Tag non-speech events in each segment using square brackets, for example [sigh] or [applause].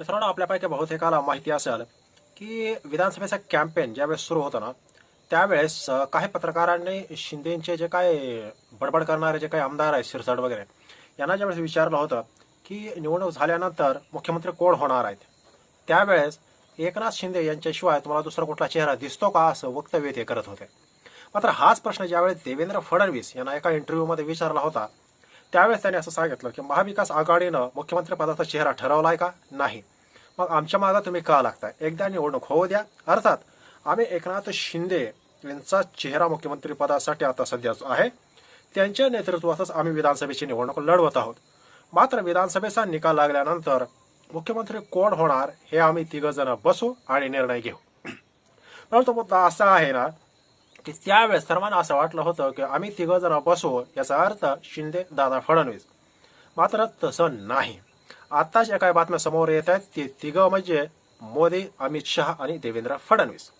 मित्रांनो आपल्यापैकी बहुतेकाला माहिती असेल की विधानसभेचा कॅम्पेन ज्यावेळेस सुरू होतं ना त्यावेळेस काही पत्रकारांनी शिंदेचे जे काय बडबड करणारे जे काही आमदार आहेत शिरसाट वगैरे यांना ज्यावेळेस विचारलं होतं की निवडणूक झाल्यानंतर मुख्यमंत्री कोण होणार आहेत? त्यावेळेस एकनाथ शिंदे यांच्याशिवाय तुम्हाला दुसरा कुठला चेहरा दिसतो का असं वक्तव्य ते करत होते. मात्र हाच प्रश्न ज्यावेळेस देवेंद्र फडणवीस यांना एका इंटरव्ह्यूमध्ये विचारला होता त्यावेळेस त्यांनी असं सांगितलं की महाविकास आघाडीनं मुख्यमंत्रीपदाचा चेहरा ठरवला आहे का? नाही. मग आमच्या मागं तुम्ही का लागताय? एकदा निवडणूक होऊ द्या. अर्थात आम्ही एकनाथ शिंदे यांचा चेहरा मुख्यमंत्रीपदासाठी आता सध्या आहे त्यांच्या नेतृत्वातच आम्ही विधानसभेची निवडणूक लढवत आहोत. मात्र विधानसभेचा निकाल लागल्यानंतर मुख्यमंत्री कोण होणार हे आम्ही तिघ जण बसू आणि निर्णय घेऊ. [clears throat] परंतु मुद्दा असा आहे ना की त्यावेळेस सर्वांना असं वाटलं होतं की आम्ही तिघ जर बसू याचा अर्थ शिंदे दादा फडणवीस. मात्र तसं नाही. आता एका काही बातम्या समोर येत आहेत ते तिघं म्हणजे मोदी अमित शहा आणि देवेंद्र फडणवीस.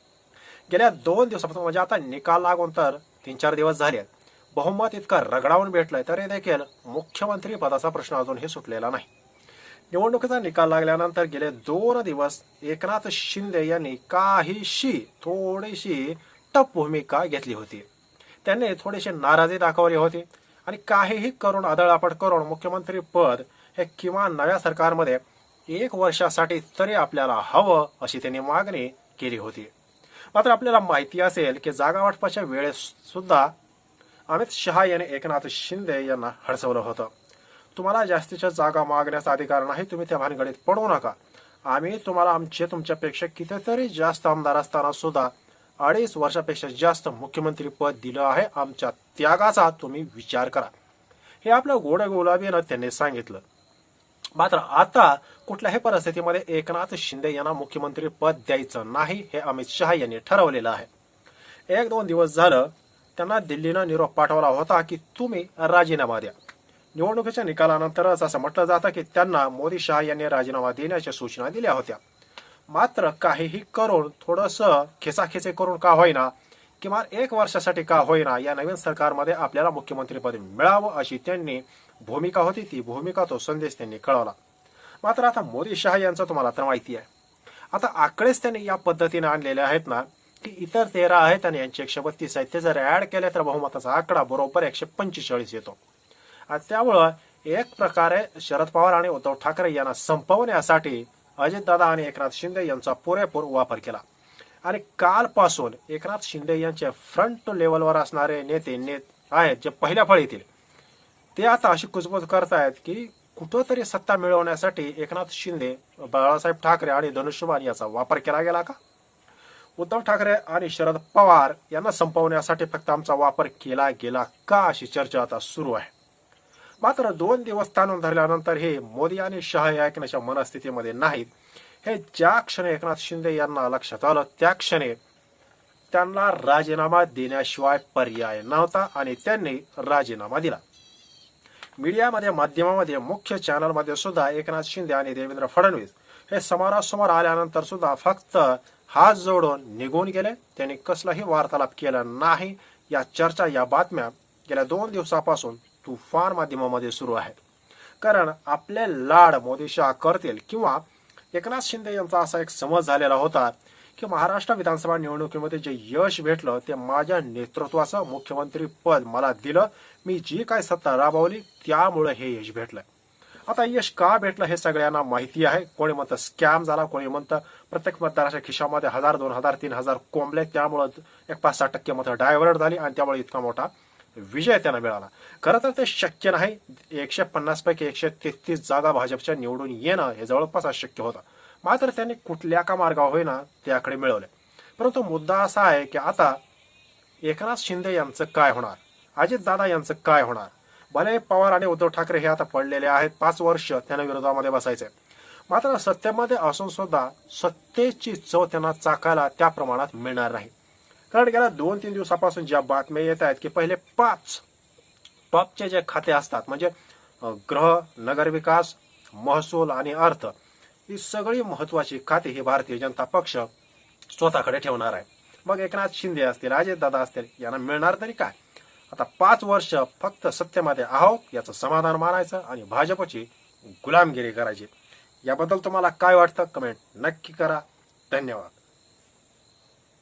गेल्या दोन दिवसापासून म्हणजे आता निकाल लागून तर तीन चार दिवस झाले आहेत. बहुमत इतका रगडावून भेटलंय तरी देखील मुख्यमंत्री पदाचा प्रश्न अजूनही सुटलेला नाही. निवडणुकीचा निकाल लागल्यानंतर गेले दोन दिवस एकनाथ शिंदे यांनी काहीशी थोडीशी टप भूमिका घेतली होती. त्यांनी थोडीशी नाराजी दाखवली होती आणि काहीही करून आदळापट करून मुख्यमंत्री पद हे किमान नव्या सरकारमध्ये एक वर्षासाठी तरी आपल्याला हवं अशी त्यांनी मागणी केली होती. मात्र आपल्याला माहिती असेल की जागा वाटपाच्या वेळेस सुद्धा अमित शहा यांनी एकनाथ शिंदे यांना हडसवलं होतं. तुम्हाला जास्तीच्या जागा मागण्याचा अधिकार नाही तुम्ही त्या भानगडीत पडू नका. आम्ही तुम्हाला आमचे तुमच्यापेक्षा कितीतरी जास्त आमदार असताना सुद्धा अडीच वर्षापेक्षा जास्त मुख्यमंत्री पद दिलं आहे. आमच्या त्यागाचा तुम्ही विचार करा. हे आपलं गोड गुलाबीनं त्यांनी सांगितलं. मात्र आता कुठल्याही परिस्थितीमध्ये एकनाथ शिंदे यांना मुख्यमंत्री पद द्यायचं नाही हे अमित शहा यांनी ठरवलेलं आहे. एक दोन दिवस झालं त्यांना दिल्लीनं निरोप पाठवला होता की तुम्ही राजीनामा द्या. निवडणुकीच्या निकालानंतरच असं म्हटलं जातं की त्यांना मोदी शहा यांनी राजीनामा देण्याच्या सूचना दिल्या होत्या. मात्र काहीही करून थोडस खेचाखेचे करून का होईना किमान एक वर्षासाठी का होईना या नवीन सरकारमध्ये आपल्याला मुख्यमंत्रीपद मिळावं अशी त्यांनी भूमिका होती ती भूमिका तो संदेश त्यांनी कळवला. मात्र आता मोदी शहा यांचं तुम्हाला तर माहिती आहे. आता आकडेच त्यांनी या पद्धतीने आणलेले आहेत ना की इतर तेरा आहेत आणि यांचे एकशे बत्तीस आहेत. ते जर ऍड केले तर बहुमताचा आकडा बरोबर एकशे पंचेचाळीस येतो. आणि त्यामुळं एक प्रकारे शरद पवार आणि उद्धव ठाकरे यांना संपवण्यासाठी अजितदादा आणि एकनाथ शिंदे यांचा पुरेपूर वापर केला. आणि कालपासून एकनाथ शिंदे यांचे फ्रंट लेवलवर असणारे नेते नेत आहेत जे पहिल्या फळीतील. ते आता अशी कुजबूज करतायत की कुठंतरी सत्ता मिळवण्यासाठी एकनाथ शिंदे बाळासाहेब ठाकरे आणि धनुष्यबाण याचा वापर केला गेला का? उद्धव ठाकरे आणि शरद पवार यांना संपवण्यासाठी फक्त आमचा वापर केला गेला का अशी चर्चा आता सुरू आहे. मात्र दोन दिवस ताणून धरल्यानंतर हे मोदी आणि शहा या ऐकण्याच्या मनस्थितीमध्ये नाहीत. हे ज्या क्षणी एकनाथ शिंदे यांना लक्षात आलं त्या क्षणी त्यांना राजीनामा देण्याशिवाय पर्याय नव्हता आणि त्यांनी राजीनामा दिला. मीडियामध्ये माध्यमामध्ये मुख्य चॅनलमध्ये सुद्धा एकनाथ शिंदे आणि देवेंद्र फडणवीस हे समोरासमोर आल्यानंतर सुद्धा फक्त हात जोडून निघून गेले. त्यांनी कसलाही वार्तालाप केला नाही. या चर्चा या बातम्या गेल्या दोन दिवसापासून तुफान माध्यमामध्ये सुरू आहेत कारण आपले लाड मोदी शहा करतील किंवा एकनाथ शिंदे यांचा असा एक समज झालेला होता की महाराष्ट्र विधानसभा निवडणुकीमध्ये जे यश भेटलं ते माझ्या नेतृत्वाचं मुख्यमंत्री पद मला दिलं मी जी काय सत्ता राबवली त्यामुळे हे यश भेटलं. आता यश का भेटलं हे सगळ्यांना माहिती आहे. कोणी म्हणतं स्कॅम झाला कोणी म्हणतं प्रत्येक मतदाराच्या खिशामध्ये हजार दोन हजार तीन हजार कोंबले त्यामुळं एक पाच सहा टक्के मतं डायव्हर्ट झाली आणि त्यामुळे इतका मोठा विजय त्यांना मिळाला. खरं तर ते शक्य नाही. एकशे पन्नासपैकी एकशे तेहतीस जागा भाजपच्या निवडून येणं हे जवळपास अशक्य होतं. मात्र त्यांनी कुठल्या का मार्गावर होईना त्याकडे मिळवले. परंतु मुद्दा असा आहे की आता एकनाथ शिंदे यांचं काय होणार? अजितदादा यांचं काय होणार? भले पवार आणि उद्धव ठाकरे हे आता पडलेले आहेत पाच वर्ष त्यांना विरोधामध्ये बसायचे. मात्र सत्तेमध्ये असून सुद्धा सत्तेची चव त्यांना चाकायला त्या प्रमाणात मिळणार नाही. कारण गेल्या दोन तीन दिवसापासून ज्या बातम्या येत आहेत की पहिले पाच पबचे जे खाते असतात म्हणजे ग्रह नगरविकास महसूल आणि अर्थ ही सगळी महत्वाची खाती ही भारतीय जनता पक्ष स्वतःकडे ठेवणार आहे. मग एकनाथ शिंदे असतील अजितदादा असतील यांना मिळणार तरी काय? आता पाच वर्ष फक्त सत्तेमध्ये आहोत याचं समाधान मानायचं आणि भाजपची गुलामगिरी करायची. याबद्दल तुम्हाला काय वाटतं? कमेंट नक्की करा. धन्यवाद.